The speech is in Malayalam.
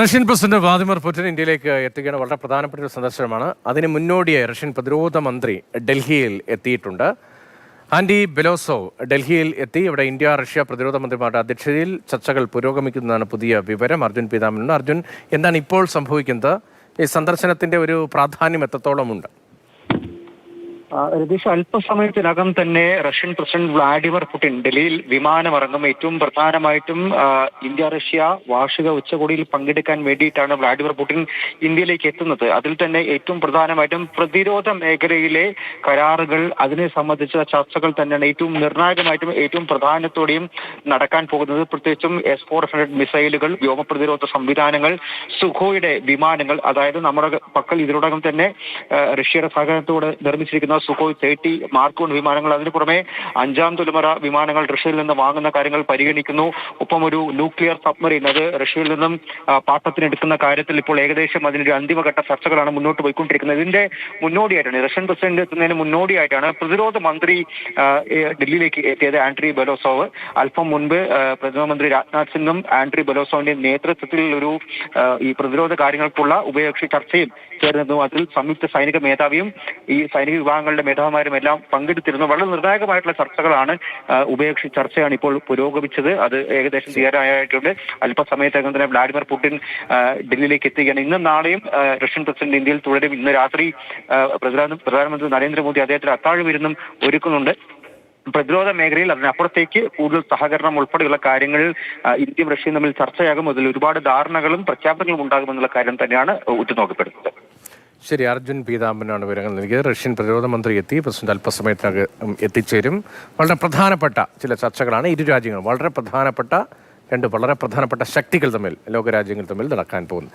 റഷ്യൻ പ്രസിഡന്റ് വ്ളാദിമിർ പുടിൻ ഇന്ത്യയിലേക്ക് എത്തുകയാണ് വളരെ പ്രധാനപ്പെട്ട ഒരു സന്ദർശനമാണ്. അതിന് മുന്നോടിയായി റഷ്യൻ പ്രതിരോധ മന്ത്രി ഡൽഹിയിൽ എത്തിയിട്ടുണ്ട്. ആൻഡി ബെലോസോവ് ഡൽഹിയിൽ എത്തി. ഇവിടെ ഇന്ത്യ റഷ്യ പ്രതിരോധ മന്ത്രിമാരുടെ അധ്യക്ഷതയിൽ ചർച്ചകൾ പുരോഗമിക്കുന്നതാണ് പുതിയ വിവരം. അർജുൻ പീതാമനുണ്ട് അർജുൻ എന്താണ് ഇപ്പോൾ സംഭവിക്കുന്നത്? ഈ സന്ദർശനത്തിന്റെ ഒരു പ്രാധാന്യം എത്രത്തോളമുണ്ട്? രതീഷ് അല്പസമയത്തിനകം തന്നെ റഷ്യൻ പ്രസിഡന്റ് വ്ളാഡിമിർ പുടിൻ ഡൽഹിയിൽ വിമാനമിറങ്ങും. ഏറ്റവും പ്രധാനമായിട്ടും ഇന്ത്യ റഷ്യ വാർഷിക ഉച്ചകോടിയിൽ പങ്കെടുക്കാൻ വേണ്ടിയിട്ടാണ് വ്ളാഡിമിർ പുടിൻ ഇന്ത്യയിലേക്ക് എത്തുന്നത്. അതിൽ തന്നെ ഏറ്റവും പ്രധാനമായിട്ടും പ്രതിരോധ മേഖലയിലെ കരാറുകൾ അതിനെ സംബന്ധിച്ച ചർച്ചകൾ തന്നെയാണ് ഏറ്റവും നിർണായകമായിട്ടും ഏറ്റവും പ്രധാനത്തോടെയും നടക്കാൻ പോകുന്നത്. പ്രത്യേകിച്ചും എസ് ഫോർ ഹൺഡ്രഡ് മിസൈലുകൾ വ്യോമ പ്രതിരോധ സംവിധാനങ്ങൾ സുഖോയുടെ വിമാനങ്ങൾ അതായത് നമ്മുടെ പക്കൽ ഇതിനോടകം തന്നെ റഷ്യയുടെ സഹകരണത്തോടെ നിർമ്മിച്ചിരിക്കുന്ന സുഖോയ് തേർട്ടി മാർക്ക് വൺ വിമാനങ്ങൾ. അതിന് പുറമെ അഞ്ചാം തലമുറ വിമാനങ്ങൾ റഷ്യയിൽ നിന്ന് വാങ്ങുന്ന കാര്യങ്ങൾ പരിഗണിക്കുന്നു. ഒപ്പം ഒരു ന്യൂക്ലിയർ സബ്മറീൻ അത് റഷ്യയിൽ നിന്നും പാട്ടത്തിനെടുക്കുന്ന കാര്യത്തിൽ ഇപ്പോൾ ഏകദേശം അതിനൊരു അന്തിമഘട്ട ചർച്ചകളാണ് മുന്നോട്ട് പോയിക്കൊണ്ടിരിക്കുന്നത്. ഇതിന്റെ മുന്നോടിയായിട്ടാണ് റഷ്യൻ പ്രസിഡന്റ് എത്തുന്നതിന് മുന്നോടിയായിട്ടാണ് പ്രതിരോധ മന്ത്രി ഡൽഹിയിലേക്ക് എത്തിയത് ആൻഡ്രി ബെലോസോവ്. അല്പം മുൻപ് പ്രധാനമന്ത്രി പ്രതിരോധമന്ത്രി രാജ്നാഥ് സിംഗും ആൻഡ്രി ബെലോസോവിന്റെ നേതൃത്വത്തിൽ ഒരു ഈ പ്രതിരോധ കാര്യങ്ങൾക്കുള്ള ഉഭയകക്ഷി ചർച്ചയും ചേർന്നിരുന്നു. അതിൽ സംയുക്ത സൈനിക മേധാവിയും ഈ സൈനിക വിഭാഗങ്ങളുടെ മേധാവിമാരും എല്ലാം പങ്കെടുത്തിരുന്നു. വളരെ നിർണായകമായിട്ടുള്ള ചർച്ചകളാണ് ഉഭയകക്ഷി ചർച്ചയാണ് ഇപ്പോൾ പുരോഗമിച്ചത്. അത് ഏകദേശം തീരാനായിട്ടുണ്ട് അല്പസമയത്തകം തന്നെ വ്ളാഡിമിർ പുടിൻ ഡൽഹിയിലേക്ക് എത്തുകയാണ്. ഇന്നും നാളെയും റഷ്യൻ പ്രസിഡന്റ് ഇന്ത്യയിൽ തുടരും. ഇന്ന് രാത്രി പ്രധാനമന്ത്രി നരേന്ദ്രമോദി അദ്ദേഹത്തിന് അത്താഴ വിരുന്നും ഒരുക്കുന്നുണ്ട്. പ്രതിരോധ മേഖലയിൽ അതിനപ്പുറത്തേക്ക് കൂടുതൽ സഹകരണം ഉൾപ്പെടെയുള്ള കാര്യങ്ങൾ ഇന്ത്യയും റഷ്യയും തമ്മിൽ ചർച്ചയാകും. അതിൽ ഒരുപാട് ധാരണകളും പ്രഖ്യാപനങ്ങളും ഉണ്ടാകുമെന്നുള്ള കാര്യം തന്നെയാണ് ഉറ്റുനോക്കപ്പെടുന്നത്. ശരി അർജുൻ പീതാംബനാണ് വിവരങ്ങൾ നൽകിയത്. റഷ്യൻ പ്രതിരോധ മന്ത്രി എത്തി. പ്രസിഡന്റ് അല്പസമയത്തിനകം എത്തിച്ചേരും. വളരെ പ്രധാനപ്പെട്ട ചില ചർച്ചകളാണ് ഇരു രാജ്യങ്ങളും. വളരെ പ്രധാനപ്പെട്ട രണ്ട് വളരെ പ്രധാനപ്പെട്ട ശക്തികൾ തമ്മിൽ ലോകരാജ്യങ്ങൾ തമ്മിൽ നടക്കാൻ പോകുന്നത്.